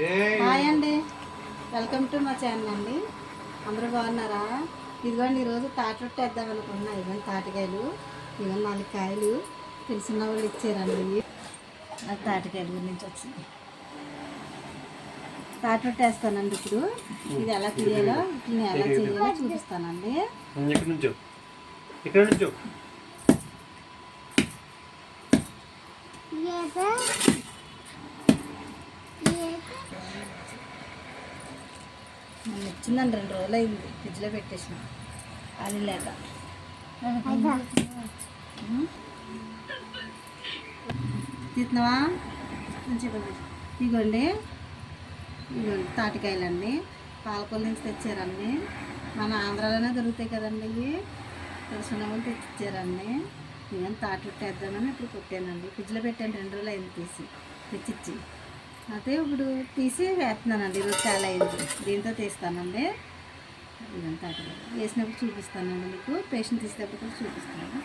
Hi అండి. Welcome to మా channel అండి. అందరూ బాగున్నారా? ఇదిగోండి ఈరోజు తాటరొట్టు వేద్దాం అనుకున్నా ఇదిగోండి తాటికాయలు ఇదిగోండి నాలుగు కాయలు తెలిసిన వాళ్ళు ఇచ్చారండి. నాకు తాటికాయల గురించి వచ్చింది తాటరొట్టు వేస్తానండి ఇప్పుడు. ఇది ఎలా తీయాలో వీటిని ఎలా చేయాలో చూపిస్తానండి. ఇక్కడ వచ్చిందని ఇచ్చిందండి రెండు రోజులు అయింది ఫ్రిడ్జ్లో పెట్టేసిన. అది లేక. తీస్తున్నావా మంచిగా ఇగోండి ఇదిగోండి తాటికాయలండి పాలకొల్లు నుంచి తెచ్చారండి మన ఆంధ్రాలోనే దొరుకుతాయి కదండి ఇవి. తెలిసిన వాళ్ళు తెచ్చిచ్చారండి నేను తాటి వేద్దామని ఇప్పుడు కొట్టానండి. ఫ్రిడ్జ్లో పెట్టాను రెండు రోజులు అయింది తీసి. తెచ్చిచ్చి. అదే ఇప్పుడు తీసి వేస్తున్నానండి ఈరోజు చాలా అయింది. దీంతో తీస్తానండి. ఇదంతా వేసినప్పుడు చూపిస్తానండి మీకు. పేషెంట్ తీసేటప్పుడు కూడా చూపిస్తాను.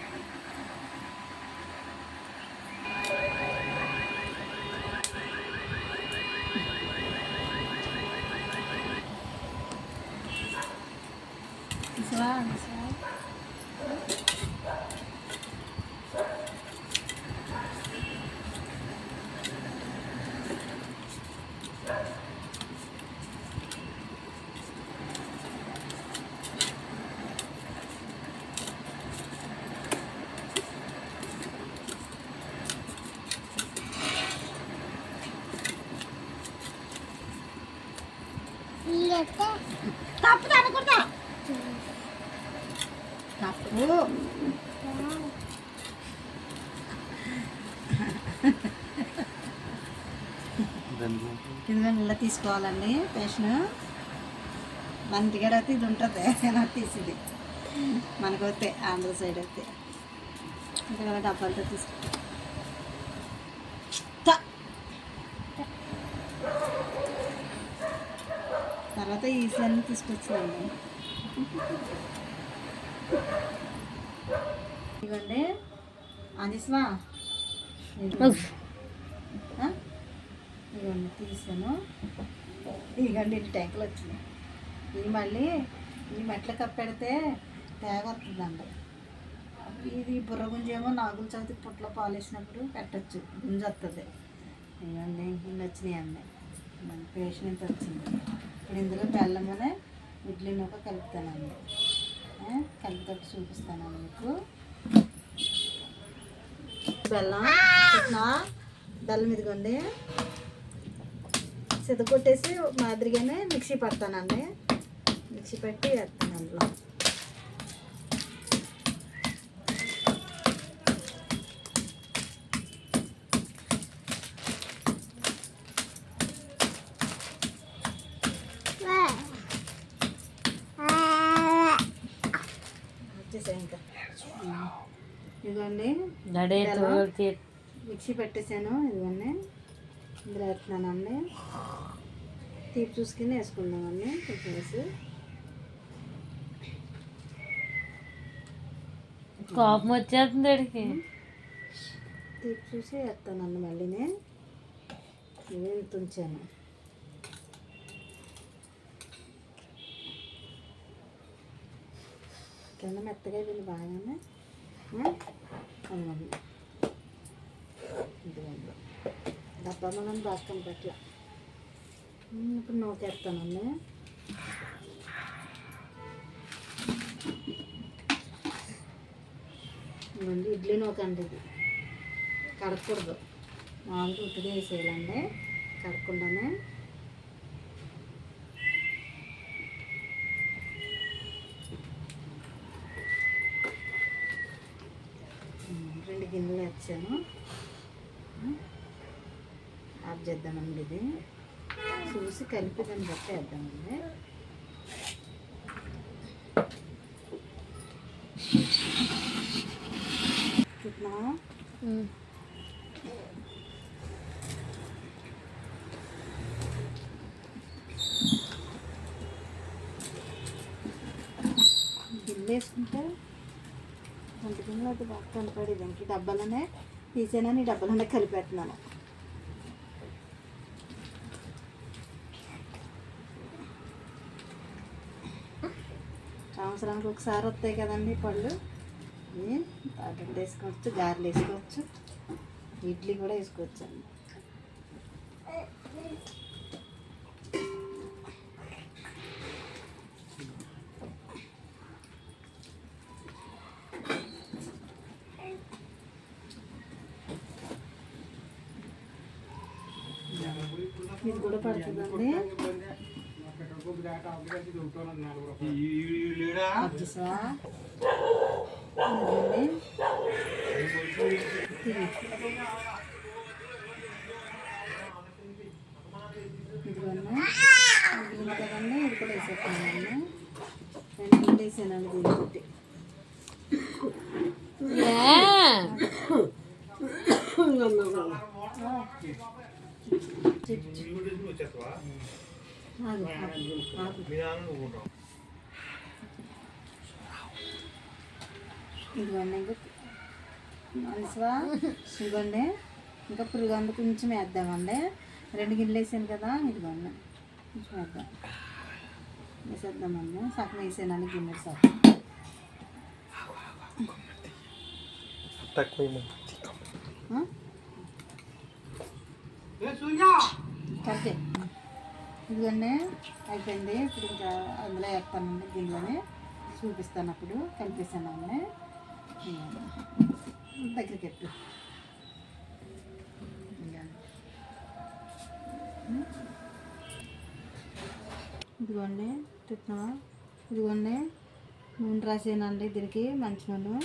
తీసావా? తీసుకోవాలండి పేషన్ మన దగ్గర అయితే ఇది ఉంటుంది. నాకు తీసింది? మనకు వస్తే ఆంధ్ర సైడ్ అయితే. ఇంకా డబ్బాలతో తీసుకో. తర్వాత ఈసీ అన్ని తీసుకొచ్చానండి ఇవ్వండి. అందిస్మా ఇవన్నీ తీసాను. ఇదిగండి ఇన్ని ట్యాంకులు వచ్చినాయి. ఇవి మళ్ళీ ఈ మెట్ల కప్పెడితే తేగ వస్తుందండి ఇది బుర్ర గుంజేమో నాగుల చవితి పుట్ల పాలేసినప్పుడు పెట్టచ్చు. గుంజ వస్తుంది ఇవన్నీ ఇన్ని వచ్చినాయి అండి మన పేషెంట్ వచ్చింది. ఇప్పుడు ఇందులో బెల్లమనే ఇడ్లీ నూక కలుపుతానండి ఆ, చూపిస్తానండి మీకు. బెల్లం బెల్లం ఇదిగోండి. సిద్ధ కొట్టేసి మాదిరిగానే మిక్సీ పడతానండి. మిక్సీ పెట్టి వేస్తాను అందులో. ఇదిగోండి. మిక్సీ పెట్టేసాను ఇదిగోండి. ఇందులో వేస్తున్నానండి తీపి చూసుకుని వేసుకుందామండి కొంచెం వేసి కోపం వచ్చేస్తుంది అడికి తీపి చూసి వేస్తానండి మళ్ళీనే ఇవి ఇంత ఉంచాను కింద మెత్తగా వీళ్ళు బాగానే. అదిగోండి. ఇదిగోండి. డబ్బా మనం బాగా పట్ల. ఇప్పుడు నూకేస్తానండి ఇవ్వండి ఇడ్లీ నూకండి ఇది. కడకూడదు మామూలుగా ఉట్టిగా వేసేయాలండి. కడకుండానే రెండు గిన్నెలు వచ్చాను చేద్దామండి ఇది. చూసి కలిపి దాన్ని బట్టి వేద్దామండి. చూస్తున్నావా వేసుకుంటే వంట గిన్నెలో బాగా కనపడేది. ఇంక డబ్బాలనే తీసేనా? నీ డబ్బాలనే కలిపెట్టినాను సంవత్సరానికి ఒకసారి వస్తాయి కదండి పళ్ళు. ఇవి వేసుకోవచ్చు గారెలు వేసుకోవచ్చు ఇడ్లీ కూడా వేసుకోవచ్చు అండి. ఇది కూడా పడుతుందండి. ఇదిగోండి ఇది కూడా వేసేస్తానండి రెండు కింద వేసానండి దీన్ని ఇదిగోండి ఇంకా మనసువా ఇదిగోండి ఇంకా పురుగందు కొంచెం వేద్దామండి రెండు గిన్నెలు వేసాను కదా ఇదిగోండి కొంచెం వేద్దాం వేసేద్దామండి సగం వేసానండి గిన్నెలు సగం ఆ? కరెక్టే అయిపోయింది. ఇప్పుడు ఇంకా అందులో వేస్తానండి దీనిలోనే చూపిస్తాను అప్పుడు. కనిపిస్తానండి దగ్గరికి ఎట్టు ఇదిగోండి తిట్టినా ఇదిగోండి నూనె రాసేనండి దీనికి మంచి నూనె.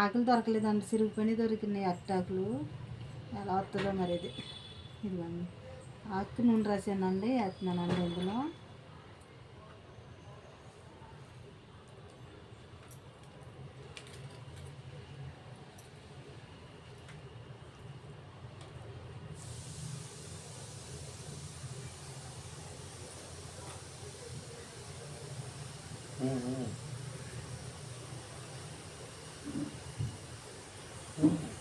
ఆకులు దొరకలేదండి. సిరిగిపోయి దొరికినాయి అట్టాకులు. ఎలా వస్తుందో మరి ఇది. ఇదిగోండి. ఆకు నూనె రాసానండి వేస్తున్నానండి ఇందులో Mm-hmm. Mm-hmm.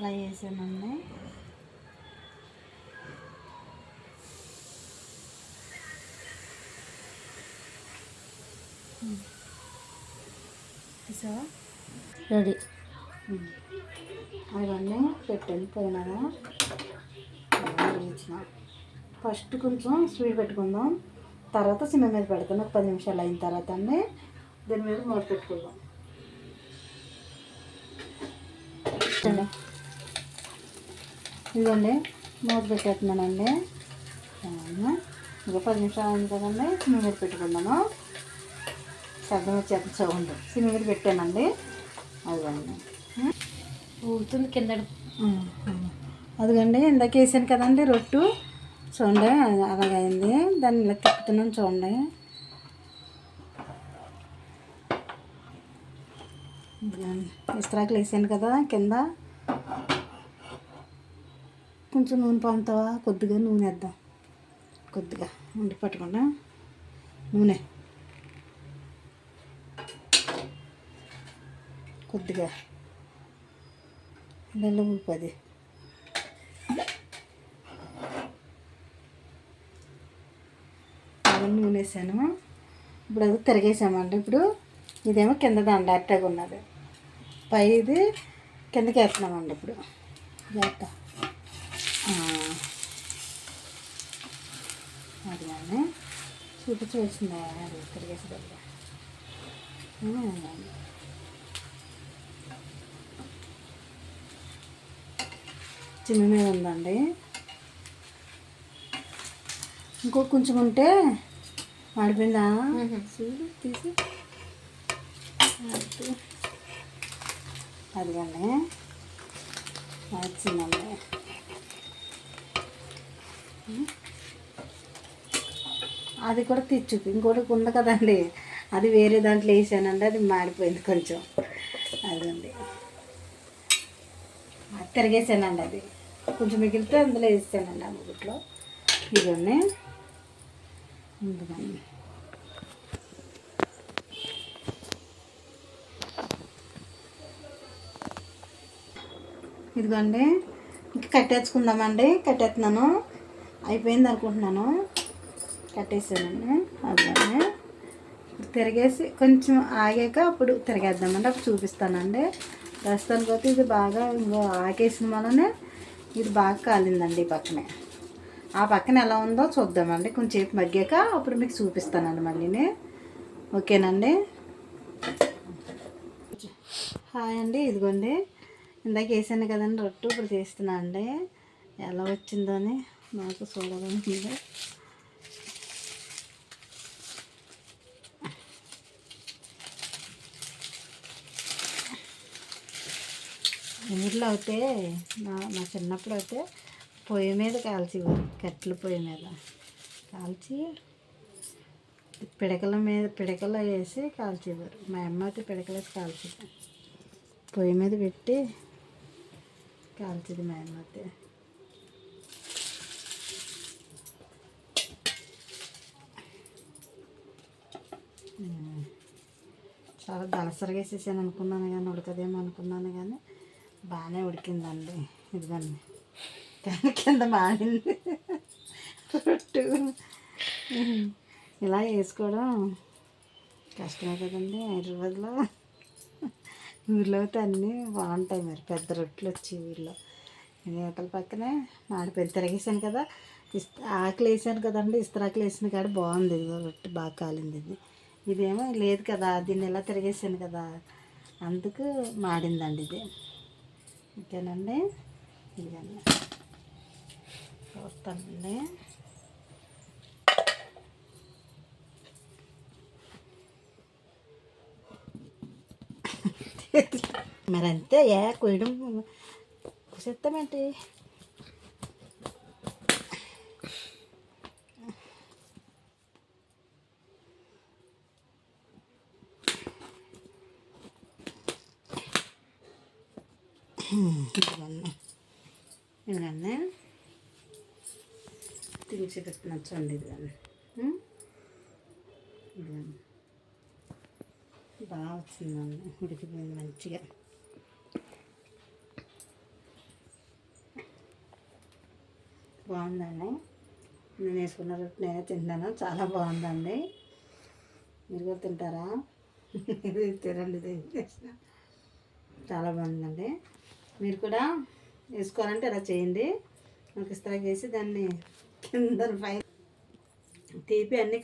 అలా వేసానండి చూసావా? రెడీ. అవన్నీ పెట్టాను పోయినాగా వేయించిన ఫస్ట్ కొంచెం స్వీట్ పెట్టుకుందాం. తర్వాత సిమ్మ మీద పెడతాను. ఒక పది నిమిషాలు అయిన తర్వాత అండి. దీని మీద మూత పెట్టుకుందాం. ఇదిగోండి మూత పెట్టేస్తున్నానండి. ఇంకో పది నిమిషాలు అయింది కదండి మీద పెట్టుకుందాము. శబ్దం సౌండ్. సిమ్మ మీద పెట్టానండి. అదిగోండి. ఊగుతుంది కింద. అదిగండి ఇందాక వేసాను కదండి రొట్టు. చూడండి అలాగైంది దాన్ని ఇలా తిప్పుతున్నాను చూడండి. ఇస్త్రాకులు వేసాను కదా కింద. కొంచెం నూనె పంపుతావా కొద్దిగా నూనె వేద్దాం. కొద్దిగా ఉండి పట్టకుండా నూనె. కొద్దిగా. నెల పది నూనె వేసాను. ఇప్పుడు అది తిరగేసామండి. ఇప్పుడు ఇదేమో కింద దండ అట్టగా ఉన్నది. పై ఇది కిందకి వేస్తున్నామండి ఇప్పుడు. జాగ్రత్త అది కానీ చూపించి వచ్చిందా? అది తిరిగేసి చిన్న మీద ఉందండి. ఇంకో కొంచెం ఉంటే మాడిపోయిందా? చూడు తీసి. అది. అదిగండి వచ్చిందండి. అది కూడా తెచ్చు ఇంకోటి ఉంది కదండి. అది వేరే దాంట్లో వేసానండి. అది మాడిపోయింది కొంచెం. అదండి. తిరిగేసానండి అది. కొంచెం మిగిలితే అందులో వేసానండి ఆ ముగ్గుట్లో. ఇవన్నీ ముందుగానే ఇదిగోండి. ఇంకా కట్టేసుకుందామండి. కట్టేస్తున్నాను. అయిపోయింది అనుకుంటున్నాను. కట్టేసానండి. అదే తిరిగేసి కొంచెం ఆగాక అప్పుడు తిరిగేద్దామండి. అప్పుడు చూపిస్తానండి. ప్రస్తుతానికి అయితే ఇది బాగా ఇంకో ఆకేసిన వలనే ఇది బాగా కాలిందండి ఈ పక్కనే. ఆ పక్కన ఎలా ఉందో చూద్దామండి. కొంచెంసేపు మగ్గాక అప్పుడు మీకు చూపిస్తానండి మళ్ళీని. ఓకేనండి? హాయ్ అండి ఇదిగోండి. ఇందాక వేసాను కదండి రొట్టు ఇప్పుడు చేస్తున్నా అండి. ఎలా వచ్చిందో అని. నాకు చూడాలని ఉంది ఊర్లో అయితే నా నా చిన్నప్పుడు అయితే పొయ్యి మీద కాల్చేవారు కట్టెల పొయ్యి మీద. కాల్చి పిడకల మీద పిడకలు వేసి కాల్చేవారు. మా అమ్మ అయితే పిడకలేసి కాల్చేది. పొయ్యి మీద పెట్టి కాల్చేది మా అమ్మ అయితే. చాలా దలసరిగా వేసేసాను అనుకున్నాను కానీ ఉడకదేమో అనుకున్నాను కానీ బాగానే ఉడికిందండి. ఇదిగండి. దాని కింద మాడింది రొట్టు. ఇలా వేసుకోవడం కష్టమే కదండి. హైదరాబాద్లో ఊర్లో అయితే అన్నీ బాగుంటాయి మరి. పెద్ద రొట్టెలు వచ్చి ఊర్లో. నేతల పక్కనే మాడిపోయి తిరగేసాను కదా. ఇస్త ఆకులు వేసాను కదండి. ఇస్తరాకులు వేసిన కాడ బాగుంది. ఇదిగో రొట్టె బాగా కాలింది ఇది. ఇదేమో లేదు కదా దీన్ని ఎలా తిరిగేసాను కదా అందుకు మాడిందండి ఇది. ఓకేనండి? ఇదిగండి. చూస్తానండి. మరి అంతే ఏ కొయ్యడం కుసేస్తామేంటి ఇదిగోండి. ఇదిగోండి తిరిగి పెట్టినచ్చండి అండి ఇదిగోండి. బాగా వచ్చిందండి. ఉడికిపోయింది మంచిగా. బాగుందండి. నేను వేసుకున్న రొట్టె నేనే తింటాను. చాలా బాగుందండి. మీరు కూడా తింటారా? తినండి చాలా బాగుందండి. మీరు కూడా వేసుకోవాలంటే అలా చేయండి. మనకి ఇస్తా చేసి దాన్ని కింద పై తీపి అన్ని